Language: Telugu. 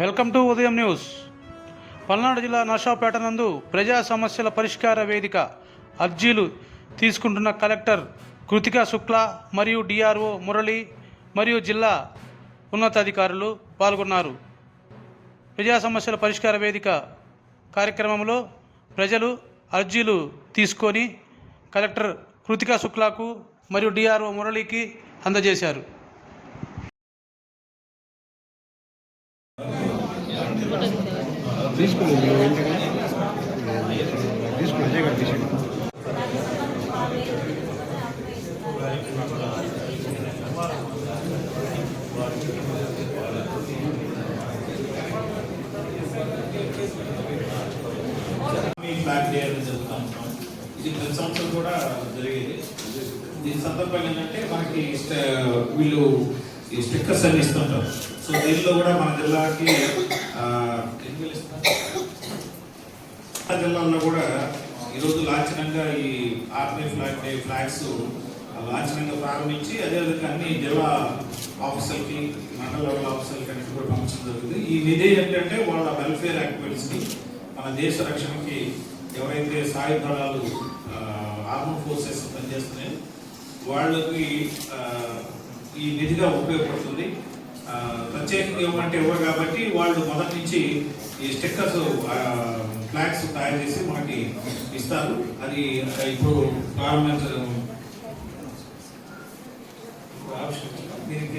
Welcome to Udayam news. Palnadu జిల్లా నషాపేట నందు ప్రజా సమస్యల పరిష్కార వేదిక అర్జీలు తీసుకుంటున్న కలెక్టర్ కృతికా శుక్లా మరియు డిఆర్ఓ మురళి మరియు జిల్లా ఉన్నతాధికారులు పాల్గొన్నారు. ప్రజా సమస్యల పరిష్కార వేదిక కార్యక్రమంలో ప్రజలు అర్జీలు తీసుకొని కలెక్టర్ కృతికా శుక్లాకు మరియు డిఆర్ఓ మురళికి అందజేశారు. ఇది ప్రతి సంవత్సరం కూడా జరిగేది దీని సందర్భంగా ఏంటంటే మనకి వీళ్ళు ఈ స్టిక్కర్స్ అన్ని ఇస్తుంటారు. సో దీనిలో కూడా మన జిల్లాకి ఆ, జిల్లాల్లో కూడా ఈరోజు లాంఛనంగా ఈ ఆర్మీ ఫ్లాగ్ డే ఫ్లాగ్స్ లాంఛనంగా ప్రారంభించి అదేవిధంగా అన్ని జిల్లా ఆఫీసర్కి మండల లెవెల్ ఆఫీసర్కి అన్నిటి కూడా పంపించడం జరుగుతుంది. ఈ నిధి ఏంటంటే వాళ్ళ వెల్ఫేర్ యాక్టివిటీస్కి మన దేశ రక్షణకి ఎవరైతే సాయుధ దళాలు ఆర్మీ ఫోర్సెస్ పనిచేస్తున్నాయో వాళ్ళకి ఈ నిధిగా ఉపయోగపడుతుంది. ప్రత్యేకంగా ఇవ్వమంటే ఇవ్వరు కాబట్టి వాళ్ళు మొదటి నుంచి ఈ స్టిక్కర్స్ ఫ్లాగ్స్ తయారు చేసి మనకి ఇస్తారు. అది ఇప్పుడు ప్రారంభించడం. దీనికి